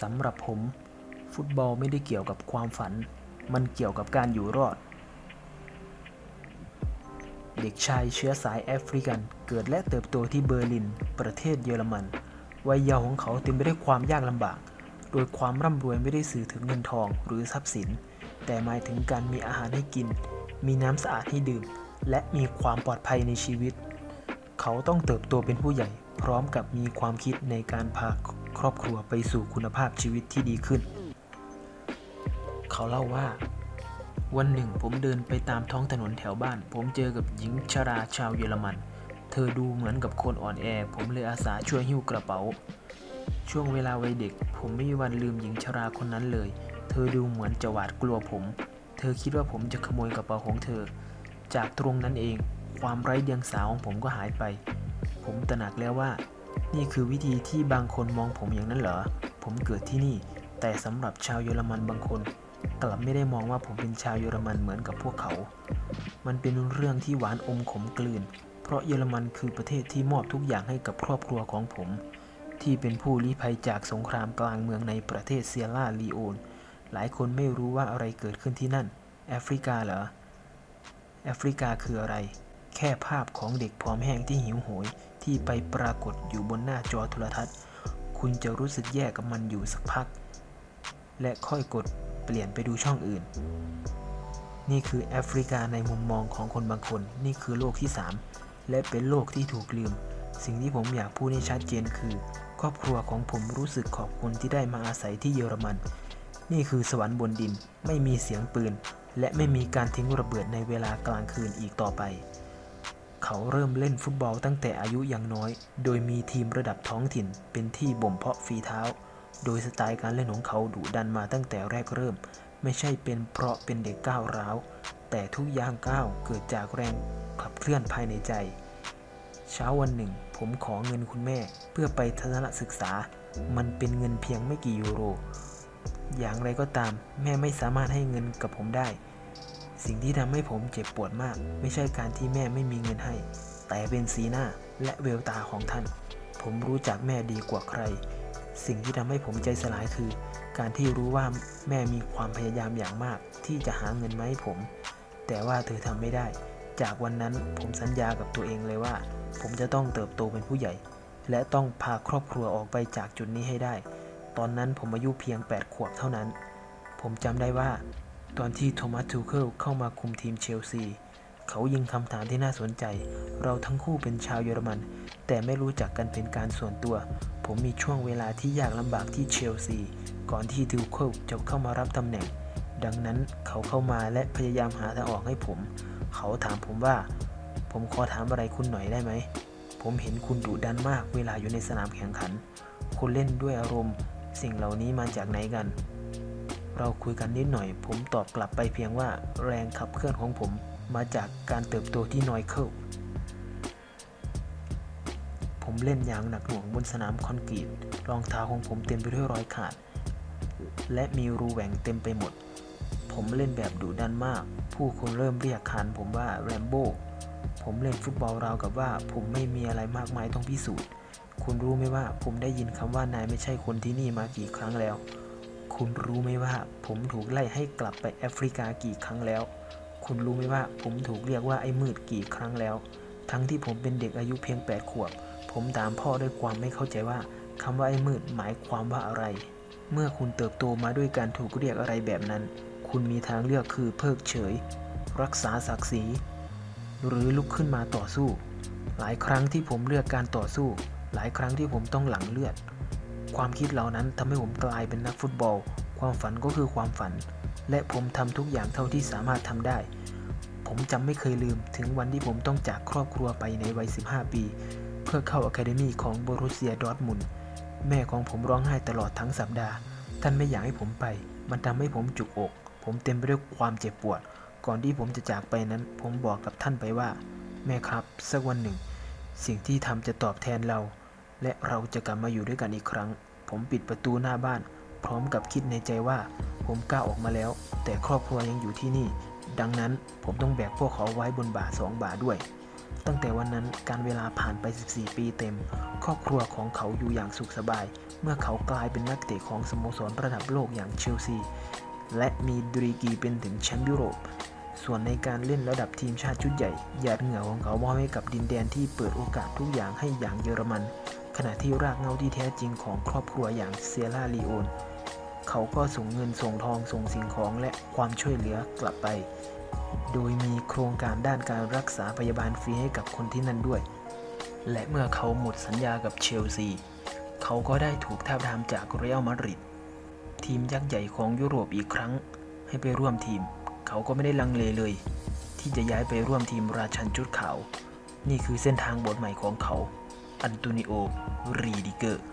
สำหรับผม ฟุตบอลไม่ได้เกี่ยวกับความฝัน มันเกี่ยวกับการอยู่รอด เด็กชายเชื้อสายแอฟริกัน เกิดและเติบโตที่เบอร์ลิน ประเทศเยอรมัน วัยเยาว์ของเขาเต็มไปด้วยความยากลำบาก โดยความร่ำรวยไม่ได้สื่อถึงเงินทองหรือทรัพย์สิน แต่หมายถึงการมีอาหารให้กิน มีน้ำสะอาดให้ดื่ม และมีความปลอดภัยในชีวิต เขาต้องเติบโตเป็นผู้ใหญ่ พร้อมกับมีความคิดในการพา ครอบครัวไปสู่คุณภาพชีวิตที่ดีขึ้น เขาเล่าว่า วันหนึ่งผมเดินไปตามท้องถนนแถวบ้าน ผมเจอกับหญิงชราชาวเยอรมัน เธอดูเหมือนกับคนอ่อนแอ ผมเลยอาสาช่วยหิ้วกระเป๋า ช่วงเวลาวัยเด็ก ผมไม่มีวันลืมหญิงชราคนนั้นเลย เธอดูเหมือนจะหวาดกลัวผม เธอคิดว่าผมจะขโมยกระเป๋าของเธอ จากตรงนั้นเอง ความไร้เดียงสาของผมก็หายไป ผมตระหนักแล้วว่า นี่คือวิธีที่บางคนมองผมอย่างนั้นเหรอ ผมเกิดที่นี่ แต่สำหรับชาวเยอรมันบางคนกลับไม่ได้มองว่าผมเป็นชาวเยอรมันเหมือนกับพวกเขา มันเป็นเรื่องที่หวานอมขมกลืน เพราะเยอรมันคือประเทศที่มอบทุกอย่างให้กับครอบครัวของผม ที่เป็นผู้ลี้ภัยจากสงครามกลางเมืองในประเทศเซียร่าลีโอน หลายคนไม่รู้ว่าอะไรเกิดขึ้นที่นั่น แอฟริกาเหรอ แอฟริกาคืออะไร แค่ภาพของเด็กผอมแห้งที่หิวโหย ที่ไปปรากฏอยู่บนหน้าจอโทรทัศน์ คุณจะรู้สึกแย่กับมันอยู่สักพัก และค่อยกดเปลี่ยนไปดูช่องอื่น นี่คือแอฟริกาในมุมมองของคนบางคน นี่คือโลกที่ 3 และเป็นโลกที่ถูกลืม สิ่งที่ผมอยากพูดให้ชัดเจนคือ ครอบครัวของผมรู้สึกขอบคุณที่ได้มาอาศัยที่เยอรมัน นี่คือสวรรค์บนดิน ไม่มีเสียงปืน และไม่มีการทิ้งระเบิดในเวลากลางคืนอีกต่อไป เขาเริ่มเล่นฟุตบอลตั้งแต่อายุยังน้อย โดยมีทีมระดับท้องถิ่น เป็นที่บ่มเพาะฝีเท้า โดยสไตล์การเล่นของเขาดุดันมาตั้งแต่แรกเริ่ม ไม่ใช่เป็นเพราะเป็นเด็กก้าวร้าว แต่ทุกย่างก้าวเกิดจากแรงขับเคลื่อนภายในใจ เช้าวันหนึ่ง ผมขอเงินคุณแม่ เพื่อไปทัศนศึกษา มันเป็นเงินเพียงไม่กี่ยูโร อย่างไรก็ตาม แม่ไม่สามารถให้เงินกับผมได้ สิ่งที่ทำให้ผมเจ็บปวดมาก ไม่ใช่การที่แม่ไม่มีเงินให้ แต่เป็นสีหน้าและแววตาของท่าน ผมรู้จักแม่ดีกว่าใคร สิ่งที่ทำให้ผมใจสลายคือ การที่รู้ว่าแม่มีความพยายามอย่างมาก ที่จะหาเงินมาให้ผม แต่ว่าเธอทำไม่ได้ จากวันนั้นผมสัญญากับตัวเองเลยว่า ผมจะต้องเติบโตเป็นผู้ใหญ่ และต้องพาครอบครัวออกไปจากจุดนี้ให้ได้ ตอนนั้นผมอายุเพียง 8 ขวบเท่านั้น ผมจำได้ว่า ตอนที่โทมัสทูเคิลเข้ามาคุมทีมเชลซี เขายิงคำถามที่น่าสนใจ เราทั้งคู่เป็นชาวเยอรมัน แต่ไม่รู้จักกันเป็นการส่วนตัว ผมมีช่วงเวลาที่ยากลำบากที่เชลซี ก่อนที่ทูเคิลจะเข้ามารับตำแหน่ง ดังนั้นเขาเข้ามาและพยายามหาทางออกให้ผม เขาถามผมว่า ผมขอถามอะไรคุณหน่อยได้ไหม ผมเห็นคุณดุดันมากเวลาอยู่ในสนามแข่งขัน คุณเล่นด้วยอารมณ์ สิ่งเหล่านี้มาจากไหนกัน เราคุยกันนิดหน่อย ผมตอบกลับไปเพียงว่าแรงขับเคลื่อนของผมมาจากการเติบโตที่น้อยเคิลผมเล่นอย่างหนักหน่วงบนสนามคอนกรีต รองเท้าของผมเต็มไปด้วยรอยขาด และมีรูแหว่งเต็มไปหมด ผมเล่นแบบดุดันมาก ผู้คนเริ่มเรียกขานผมว่าแรมโบ้ผมเล่นฟุตบอลราวกับว่า ผมไม่มีอะไรมากมายต้องพิสูจน์ คุณรู้ไหมว่าผมได้ยินคำว่านายไม่ใช่คนที่นี่มากี่ครั้งแล้ว คุณรู้ไหมว่า ผมถูกไล่ให้กลับไปแอฟริกากี่ครั้งแล้ว คุณรู้ไหมว่า ผมถูกเรียกว่าไอ้มืดกี่ครั้งแล้ว ทั้งที่ผมเป็นเด็กอายุเพียง8ขวบ ผมถามพ่อด้วยความไม่เข้าใจว่าคำว่าไอ้มืดหมายความว่าอะไร เมื่อคุณเติบโตมาด้วยการถูกเรียกอะไรแบบนั้น คุณมีทางเลือกคือเพิกเฉย รักษาศักดิ์ศรี หรือลุกขึ้นมาต่อสู้ หลายครั้งที่ผมเลือกการต่อสู้ หลายครั้งที่ผมต้องหลังเลือด ความคิดเหล่านั้นทำให้ผมกลายเป็นนักฟุตบอล ความฝันก็คือความฝัน และผมทำทุกอย่างเท่าที่สามารถทำได้ ผมจำไม่เคยลืมถึงวันที่ผมต้องจากครอบครัวไปในวัย 15 ปี เพื่อเข้าอะคาเดมีของโบรุเซียดอร์ทมุนแม่ของผมร้องไห้ตลอดทั้งสัปดาห์ ท่านไม่อยากให้ผมไป มันทำให้ผมจุกอก ผมเต็มไปด้วยความเจ็บปวด ก่อนที่ผมจะจากไปนั้น ผมบอกกับท่านไปว่า แม่ครับ สักวันหนึ่ง สิ่งที่ทำจะตอบแทนเรา และเราจะกลับมาอยู่ด้วยกันอีกครั้ง ผมปิดประตูหน้าบ้าน พร้อมกับคิดในใจว่า ผมกล้าออกมาแล้ว แต่ครอบครัวยังอยู่ที่นี่ ดังนั้นผมต้องแบกพวกเขาไว้บนบ่าสองบ่าด้วย ตั้งแต่วันนั้นการเวลาผ่านไป 14 ปีเต็ม ครอบครัวของเขาอยู่อย่างสุขสบาย เมื่อเขากลายเป็นนักเตะของสโมสรระดับโลกอย่างเชลซีและมีดีกรีเป็นถึงแชมป์ยุโรป ส่วนในการเล่นระดับทีมชาติชุดใหญ่หยาดเหงื่อของเขามอบให้กับดินแดนที่เปิดโอกาสทุกอย่างให้อย่างเยอรมัน ขณะที่รากเหง้าที่แท้จริงของครอบครัวอย่างเซียร่าลีโอน เขาก็ส่งเงินส่งทองส่งสิ่งของและความช่วยเหลือกลับไป โดยมีโครงการด้านการรักษาพยาบาลฟรีให้กับคนที่นั่นด้วย และเมื่อเขาหมดสัญญากับเชลซี เขาก็ได้ถูกทาบทามจากเรอัลมาดริดทีมยักษ์ใหญ่ของยุโรปอีกครั้งให้ไปร่วมทีม เขาก็ไม่ได้ลังเลเลย ที่จะย้ายไปร่วมทีมราชันจุดขาว นี่คือเส้นทางบทใหม่ของเขา อันโตนิโอ รีดิเกอร์